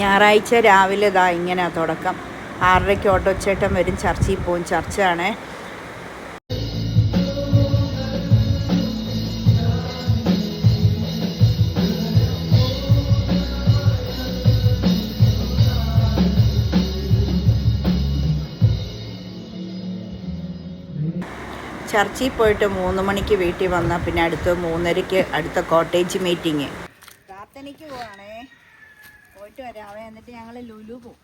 ഞായറാഴ്ച രാവിലെ ഇതാ ഇങ്ങനെ തുടക്കം. ആറരയ്ക്ക് ഓട്ടോച്ചേട്ടൻ വരും ചർച്ചിൽ പോകും ചർച്ചയാണേ. ചർച്ചിൽ പോയിട്ട് മൂന്ന് മണിക്ക് വീട്ടിൽ വന്നാൽ പിന്നെ അടുത്ത് മൂന്നരയ്ക്ക് അടുത്ത കോട്ടേജ് മീറ്റിംഗ്. പ്രാർത്ഥനയ്ക്ക് പോവാണേ. പോയിട്ട് വരാവേ എന്നിട്ട് ഞങ്ങൾ ലുലു പോവും.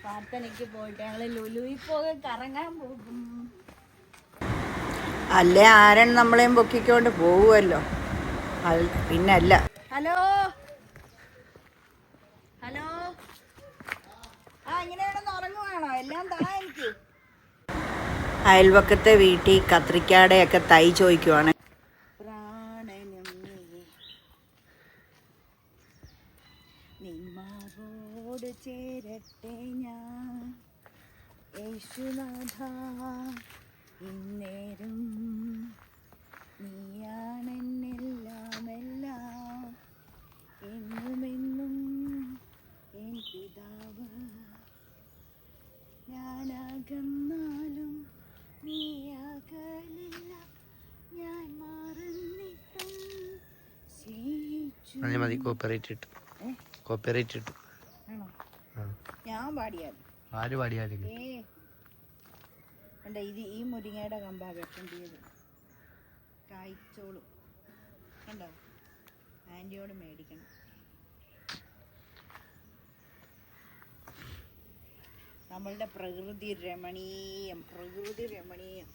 പ്രാർത്ഥനയ്ക്ക് പോയിട്ട് ഞങ്ങൾ ലുലുവിൽ കറങ്ങാൻ പോകും. അല്ലേ ആരൻ നമ്മളെയും പൊക്കിക്കൊണ്ട് പോവുമല്ലോ? പിന്നല്ല. ഹലോ? ഹലോ? ആ ഇങ്ങനെ കിടന്ന് ഉറങ്ങുവാണോ? എല്ലാം താ എനിക്ക്. അയൽവക്കത്തെ വീട്ടിൽ കത്രിക്കാടെയൊക്കെ തൈ ചോദിക്കുവാണ് പ്രാണനും നീ നിന്മാറോട് ചേരട്ടെ ഞാൻ. യേശുനാഥ ഇന്നേരം നീയാണെന്നെല്ലാം എല്ലാം എന്നുമെന്നും എൻ പിതാവ്. ഞാനകന്നാലും നീ അകലില്ല ഞാൻ മാറുന്നിട്ടും സ്നേഹിച്ചു കോപ്പറേറ്റ് ഇട്ടു. കോപ്പറേറ്റ് പാടിയാൽ ആര് പാടിയാലും? ഏ. ഉണ്ട് ഇത് ഈ മുരിങ്ങയുടെ കമ്പാ വെട്ടേണ്ടിയത് കായ്ച്ചോളും. കണ്ടോ? ആന്റിയോട് മേടിക്കണം. നമ്മളുടെ പ്രകൃതി രമണീയം പ്രകൃതി രമണീയം.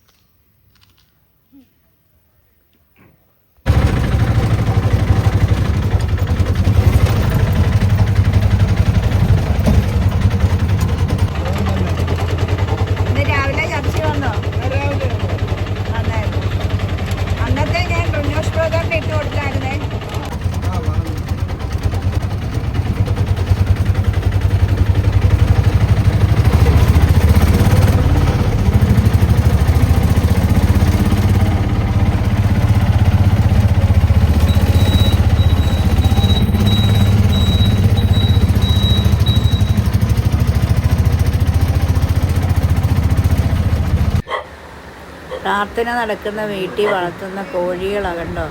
പ്രാർത്ഥന നടക്കുന്ന വീട്ടിൽ വളർത്തുന്ന കോഴികളാണ് കണ്ടോ?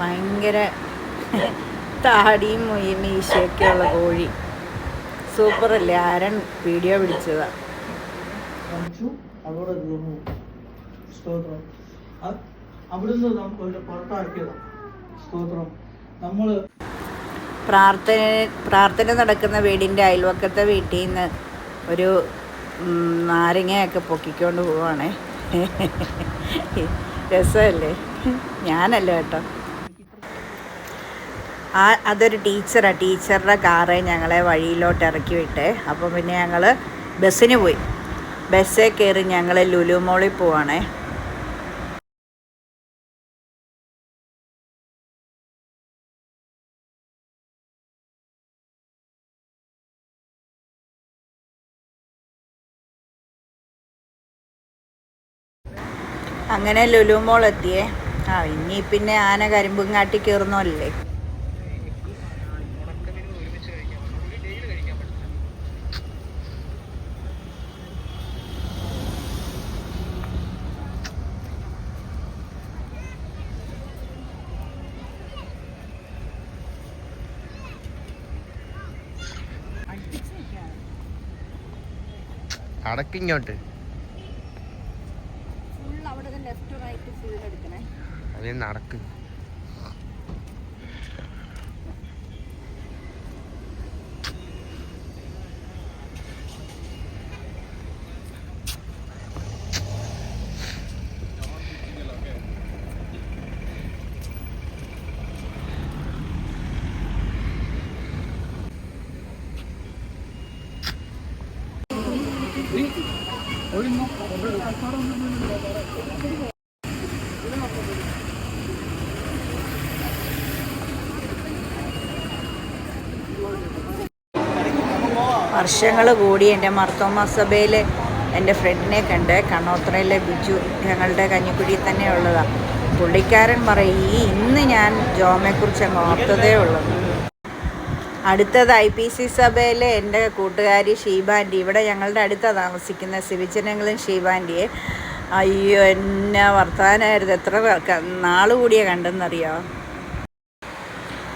ഭയങ്കര താടിയും മൊയ്യും മീശയൊക്കെ ഉള്ള കോഴി. സൂപ്പറല്ലേ? ആരൻ വീഡിയോ പിടിച്ചതാ കാണിച്ചു അവിടെ സ്തോത്രം. അ- അവിടുന്ന് നമുക്ക് ഒരു പുറത്താക്കിയതാണ് സ്തോത്രം. നമ്മൾ പ്രാർത്ഥന പ്രാർത്ഥന നടക്കുന്ന വീടിന്റെ അയൽവക്കത്തെ വീട്ടിൽ നിന്ന് ഒരു നാരങ്ങയൊക്കെ പൊക്കിക്കൊണ്ട് പോവാണേ. രസമല്ലേ? ഞാനല്ല കേട്ടോ. ആ അതൊരു ടീച്ചറാണ് ടീച്ചറുടെ കാറ് ഞങ്ങളെ വഴിയിലോട്ട് ഇറക്കി വിട്ടേ. അപ്പം പിന്നെ ഞങ്ങൾ ബസ്സിന് പോയി. ബസ്സേ കയറി ഞങ്ങൾ ലുലു മോളിൽ പോവാണേ. അങ്ങനെ ലുലു മോൾ എത്തിയേ. ആ ഇനി പിന്നെ ആന കരിമ്പും കാട്ടി കയറുന്നല്ലേ അടക്കിങ്ങോട്ട് ലെഫ്റ്റ് റൈറ്റ് ഫുൾ എടുക്കണേ. അതിന് നടക്ക് വർഷങ്ങൾ കൂടി എന്റെ മർത്തോമ സഭയിൽ എന്റെ ഫ്രണ്ടിനെ കണ്ട് കണ്ണോത്രയിലെ ബിജു ഞങ്ങളുടെ കഞ്ഞിക്കുഴി തന്നെ ഉള്ളതാണ് പുള്ളിക്കാരൻ പറയും ഈ ഇന്ന് ഞാൻ ജോമയെക്കുറിച്ച് അങ്ങ് ഓർത്തതേ ഉള്ളൂ. അടുത്തത് ഐ പി സി സഭയിലെ എന്റെ കൂട്ടുകാരി ഷീബാന്റി ഇവിടെ ഞങ്ങളുടെ അടുത്താണ് താമസിക്കുന്ന സിവിജനങ്ങളും ഷീബാന്റിയെ അയ്യോ എന്നാ വർത്തമാനമായിരുന്നു എത്ര നാൾ കൂടിയാ കണ്ടെന്നറിയോ?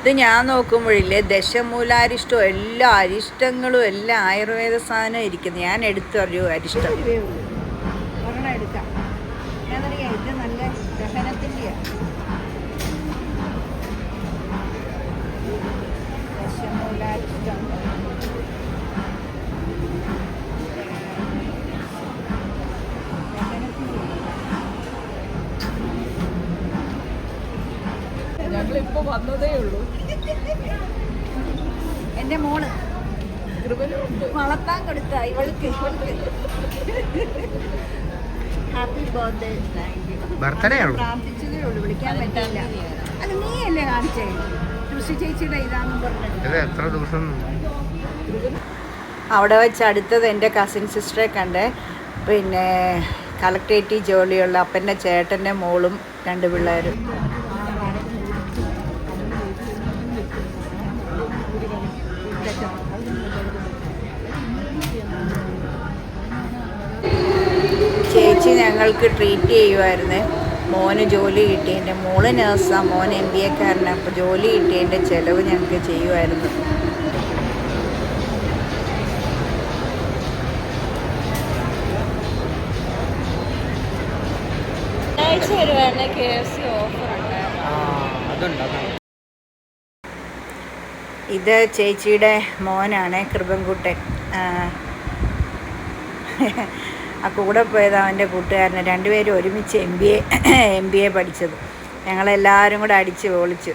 ഇത് ഞാൻ നോക്കുമ്പോഴില്ലേ ദശമൂലാരിഷ്ടവും എല്ലാ അരിഷ്ടങ്ങളും എല്ലാ ആയുർവേദ സാധനവും ഇരിക്കുന്നു. ഞാൻ എടുത്തു ഒരു അരിഷ്ടം. വന്നതേ ഉള്ളൂ. എന്റെ മോൾ വളർത്താൻ കൊടുത്ത ഇവൾക്ക്. ഇവൾക്ക് ഹാപ്പി ബർത്ത്ഡേ ബർത്ത്ഡേ ആണോ പ്രാർത്ഥിച്ചതേ ഉള്ളൂ. വിളിക്കാൻ പറ്റില്ല അത് നീ അല്ലേ? കാണിച്ചേ? കൃഷി ചേച്ചിയുടെ ഇതാണെന്ന് പറഞ്ഞത് എത്ര ദിവസം? അവിടെ വെച്ച് അടുത്തത് എന്റെ കസിൻ സിസ്റ്ററെ കണ്ട്. പിന്നെ കളക്ടറേറ്റ് ജോലിയുള്ള അപ്പന്റെ ചേട്ടന്റെ മോളും രണ്ട് പിള്ളേരും. ചേച്ചി ഞങ്ങൾക്ക് ട്രീറ്റ് ചെയ്യുമായിരുന്നേ മോന് ജോലി കിട്ടിയതിന്റെ മോൾ നേഴ്സാണ് മോൻ എം ബി എക്കാരനാണ് അപ്പോൾ ജോലി കിട്ടിയതിന്റെ ചിലവ് ഞങ്ങൾക്ക് ചെയ്യുമായിരുന്നു ഇത് ചേച്ചിയുടെ മോനാണ് കൃപൻകുട്ടൻ. ആ, കൂടെ പോയത് അവന്റെ കൂട്ടുകാരന്. രണ്ടുപേരും ഒരുമിച്ച് M B A M B A പഠിച്ചത്. ഞങ്ങളെല്ലാവരും കൂടെ അടിച്ച് പൊളിച്ചു.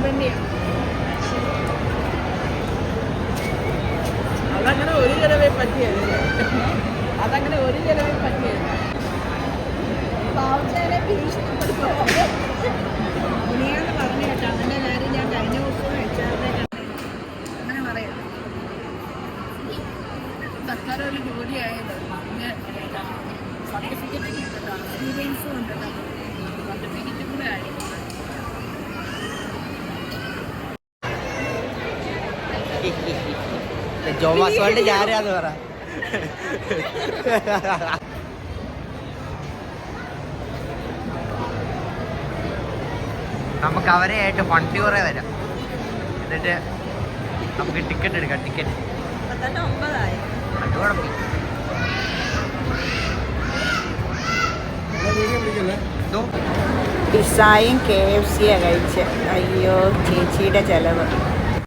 ചെലവ് അതങ്ങനെ ഒരു ചിലവേ പറ്റിയല്ലേ അതങ്ങനെ ഒരു ചിലവേ പറ്റിയല്ല മുനിയാന്ന് പറഞ്ഞു കേട്ടോ. അങ്ങനെ കാര്യം ഞാൻ കഴിഞ്ഞ ദിവസം വെച്ചാറിനെ അങ്ങനെ പറയാം. സർക്കാർ ഒരു ജോലിയായത്. സർട്ടിഫിക്കറ്റ് കിട്ടട്ടോ എക്സ്പീരിയൻസും ഉണ്ടല്ലോ സർട്ടിഫിക്കറ്റും കൂടെ ആയി ജോമാസ് വേണ്ടി ഞാനാന്ന് പറ. നമുക്ക് അവരെ ആയിട്ട് വണ്ടി കുറേ വരാം. എന്നിട്ട് നമുക്ക് ടിക്കറ്റ് എടുക്കാം ടിക്കറ്റ് പിസ്സായും കെ എഫ് സിയാണ് കഴിച്ച്. അയ്യോ ചേച്ചിയുടെ ചിലവ്.